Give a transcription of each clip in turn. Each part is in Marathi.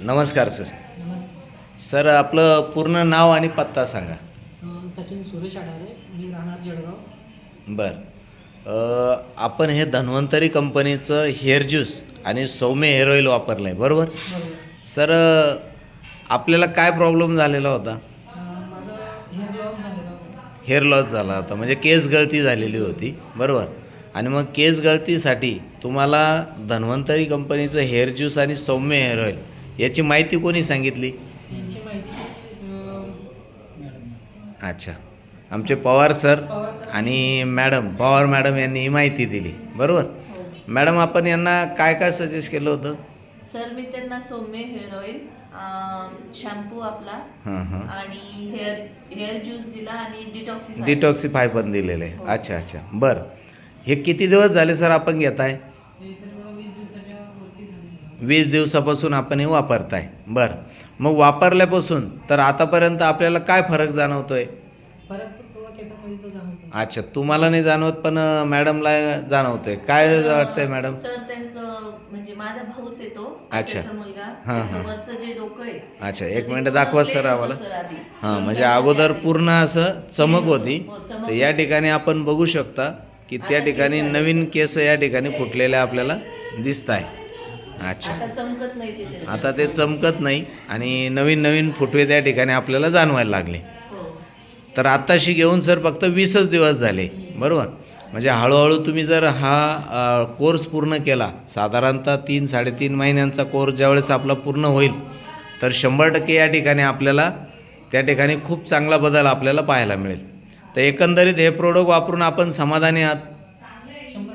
नमस्कार सर. नमस्कार सर आपलं पूर्ण नाव आणि पत्ता सांगा. अ, सचिन सुरेश आढारे मी राहणार जळगाव. बरं. अ, आपण हे धन्वंतरी कंपनीचं हेअर ज्यूस आणि सौम्य हेअर ऑइल वापरलं आहे बरोबर? बरोबर. सर अ, आपल्याला काय प्रॉब्लेम झालेला होता? अ, माझा हेअर लॉस झालेला होता. हेअर लॉस झाला होता म्हणजे केस गळती झालेली होती बरोबर? आणि मग केस गळतीसाठी तुम्हाला धन्वंतरी कंपनीचं हेअर ज्यूस आणि सौम्य हेअर ऑइल याची माहिती कोणी सांगितली? यांची माहिती अ, अच्छा. आमचे पवार सर आणि मॅडम पवार मॅडम यांनी ही माहिती दिली. बरोबर? मॅडम आपण यांना काय काय सजेस्ट केलं होतं? सर मी त्यांना सौम्य हेअर ऑइल शॅम्पू आपला हां हां. आणि हेअर हेअर ज्यूस दिला आणि डिटॉक्सिफाय डिटॉक्सिफाय पण दिलेलं. आहे अच्छा अच्छा. बरं. हे किती दिवस झाले सर आपण घेताय? हे वीस दिवसापासून आपण हे वापरताय बरं मग वापरल्यापासून तर आतापर्यंत आपल्याला काय फरक जाणवतो अच्छा तुम्हाला नाही जाणवत पण मॅडमला जाणवतोय काय वाटतंय मॅडम सर त्यांचं म्हणजे माझा भाऊच येतो अच्छा. मुलगा हां, हां. जे डोकं आहे अच्छा एक मिनिट दाखवा सर आम्हाला. हां म्हणजे अगोदर. पूर्ण असं चमक होती हो, तर या. ठिकाणी आपण बघू शकता की त्या ठिकाणी. नवीन केस या ठिकाणी फुटलेल्या आपल्याला दिसत आहे अच्छा. आता चमकत नाही. आता ते चमकत नाही आणि नवीन नवीन फुटवे त्या ठिकाणी आपल्याला जाणवायला लागले. हो. तर आत्ताशी घेऊन सर फक्त वीसच दिवस झाले. बरोबर? म्हणजे हळूहळू तुम्ही जर हा अ, कोर्स पूर्ण केला साधारणतः तीन साडेतीन महिन्यांचा कोर्स ज्यावेळेस आपला पूर्ण होईल तर शंभर टक्के या ठिकाणी आपल्याला त्या ठिकाणी खूप चांगला बदल आपल्याला पाहायला मिळेल. तर एकंदरीत हे प्रोडक्ट वापरून आपण समाधानी आहात? शंभर.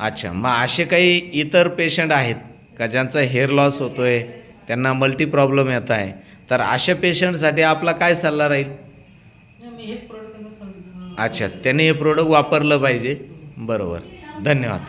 अच्छा. मग असे काही इतर पेशंट आहेत का ज्यांचा हेअर लॉस होतो आहे त्यांना मल्टी प्रॉब्लेम येत आहे. तर अशा पेशंटसाठी आपला काय सल्ला राहील? अच्छा त्यांनी हे प्रोडक्ट वापरलं पाहिजे. बरोबर. धन्यवाद.